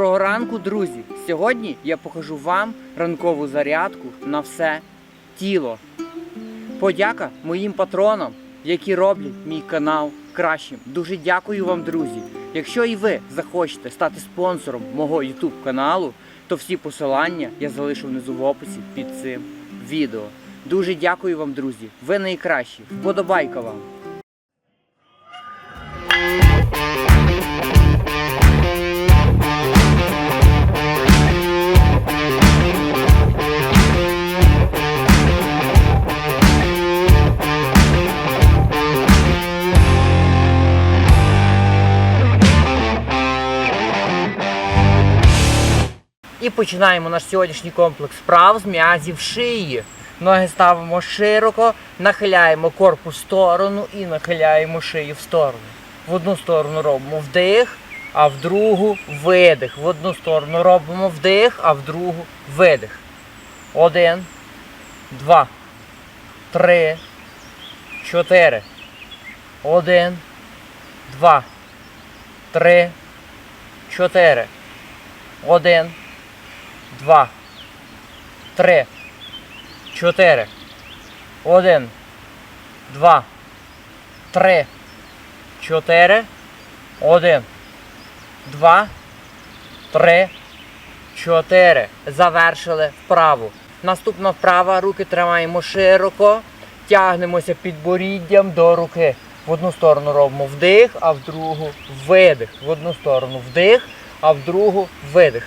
Доброго ранку, друзі! Сьогодні я покажу вам ранкову зарядку на все тіло. Подяка моїм патронам, які роблять мій канал кращим. Дуже дякую вам, друзі. Якщо і ви захочете стати спонсором мого YouTube каналу, то всі посилання я залишу внизу в описі під цим відео. Дуже дякую вам, друзі. Ви найкращі. Вподобайка вам. І починаємо наш сьогоднішній комплекс вправ з м'язів шиї. Ноги ставимо широко, нахиляємо корпус в сторону і нахиляємо шию в сторону. В одну сторону робимо вдих, а в другу видих. В одну сторону робимо вдих, а в другу видих. Один, два, три, чотири. Один, два, три, чотири. Один, два, три, чотири. Один, два, три, чотири. Один, два, три, чотири. Завершили вправу. Наступна вправа. Руки тримаємо широко. Тягнемося підборіддям до руки. В одну сторону робимо вдих, а в другу видих. В одну сторону вдих, а в другу видих.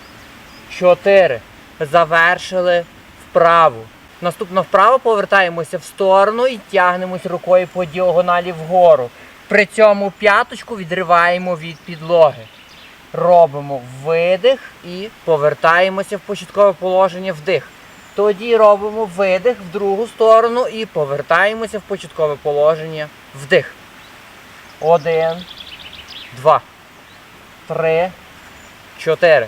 чотири. Завершили вправу. Наступна вправа повертаємося в сторону і тягнемось рукою по діагоналі вгору. При цьому п'яточку відриваємо від підлоги. Робимо видих і повертаємося в початкове положення вдих. Тоді робимо видих в другу сторону і повертаємося в початкове положення вдих. Один, два, три, чотири.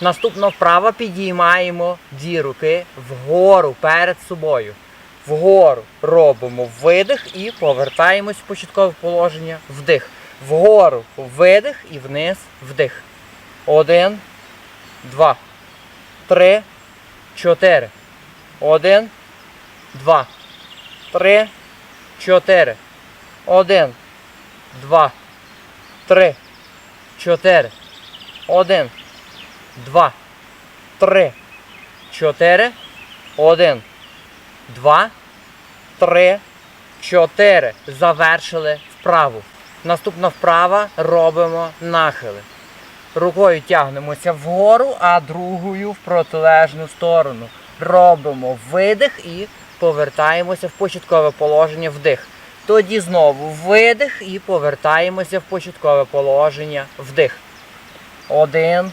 Наступна вправа підіймаємо дві руки вгору перед собою. Вгору робимо видих і повертаємось в початкове положення вдих. Вгору видих і вниз вдих. Один, два, три, чотири. Один, два, три, чотири. Один, два, три, чотири. Один, два, три, чотири. Один, два, три, чотири. Завершили вправу. Наступна вправа робимо нахили. Рукою тягнемося вгору, а другою в протилежну сторону. Робимо видих і повертаємося в початкове положення вдих. Тоді знову видих і повертаємося в початкове положення вдих. Один,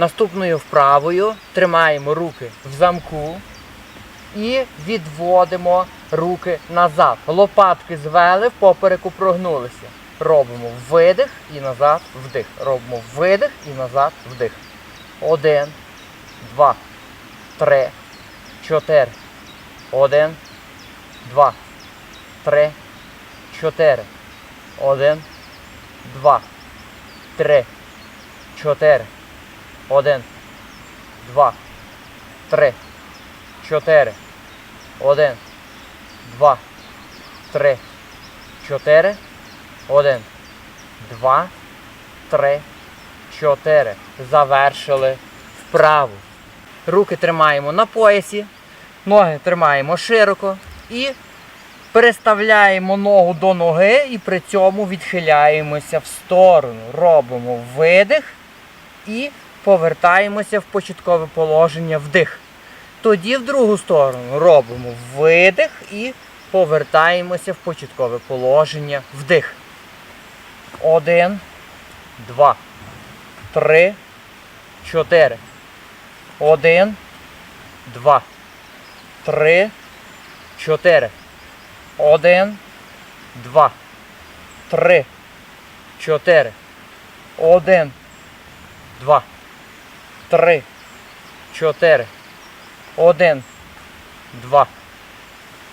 Наступною вправою тримаємо руки в замку і відводимо руки назад. Лопатки звели, в попереку прогнулися. Робимо видих і назад вдих. Робимо видих і назад вдих. Один, два, три, чотири. Один, два, три, чотири. Один, два, три, чотири. Один, два, три, чотири. Один, два, три, чотири. Один, два, три, чотири. Завершили вправу. Руки тримаємо на поясі, ноги тримаємо широко. І переставляємо ногу до ноги і при цьому відхиляємося в сторону. Робимо видих і повертаємося в початкове положення вдих. Тоді в другу сторону робимо видих і повертаємося в початкове положення вдих. Один, два, три, чотири. Один, два, три, чотири. Один, два, три, чотири. Один, два, три, чотири. Один, два,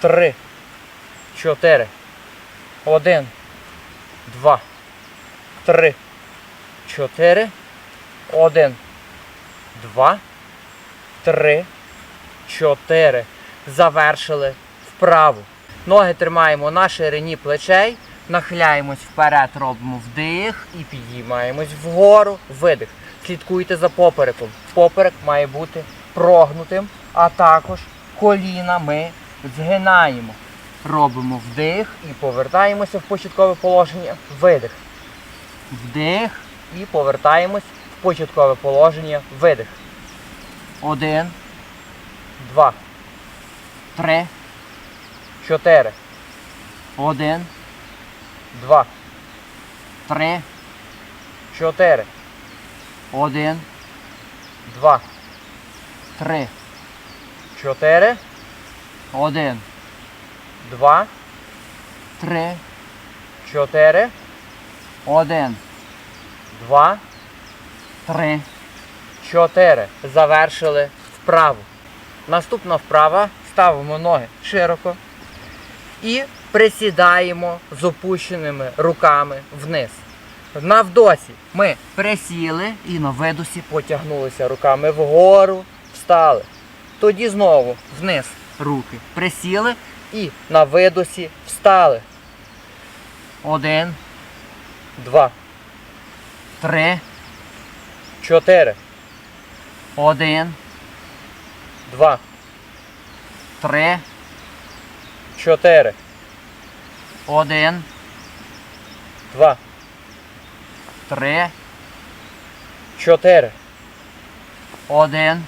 три, чотири. Один, два, три, чотири. Один, два, три, чотири. Завершили вправу. Ноги тримаємо на ширині плечей, нахиляємось вперед, робимо вдих і підіймаємось вгору, видих. Слідкуйте за попереком. Поперек має бути прогнутим, а також коліна ми згинаємо. Робимо вдих і повертаємося в початкове положення. Видих. Вдих і повертаємось в початкове положення. Видих. Один, два, три, чотири. Один, два, три, чотири. Один, два, три, чотири. Один, два, три, чотири. Один, два, три, чотири. Завершили вправу. Наступна вправа. Ставимо ноги широко і присідаємо з опущеними руками вниз. На вдосі ми присіли і на видосі потягнулися руками вгору, встали. Тоді знову вниз руки присіли і на видосі встали. Один, два, три, чотири. Один, два, три, чотири. Один, два, три, чотири. Один,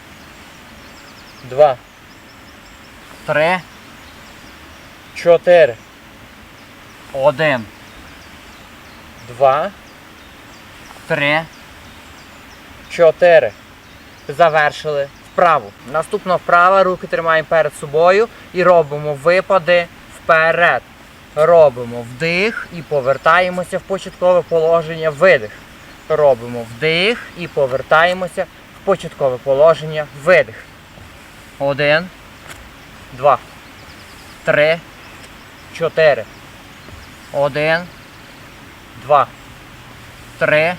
два, три, чотири. Один, два, три, чотири. Завершили вправу. Наступна вправа, руки тримаємо перед собою і робимо випади вперед. Робимо вдих і повертаємося в початкове положення. Видих. Робимо вдих і повертаємося в початкове положення. Видих. Один, два, три, чотири. Один, два, три,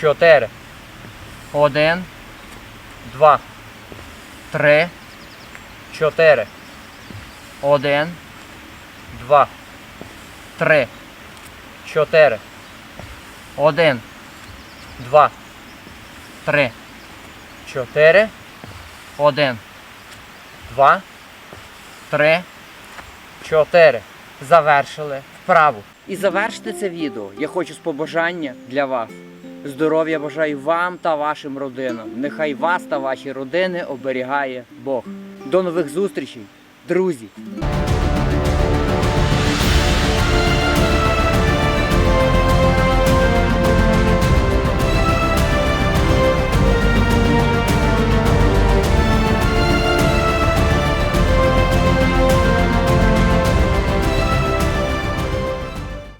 чотири. Один, два, три, чотири. Один, два, три, чотири. Один, два, три, чотири. Один, два, три, чотири. Завершили вправу. І завершити це відео я хочу з побажання для вас. Здоров'я бажаю вам та вашим родинам. Нехай вас та ваші родини оберігає Бог. До нових зустрічей, друзі!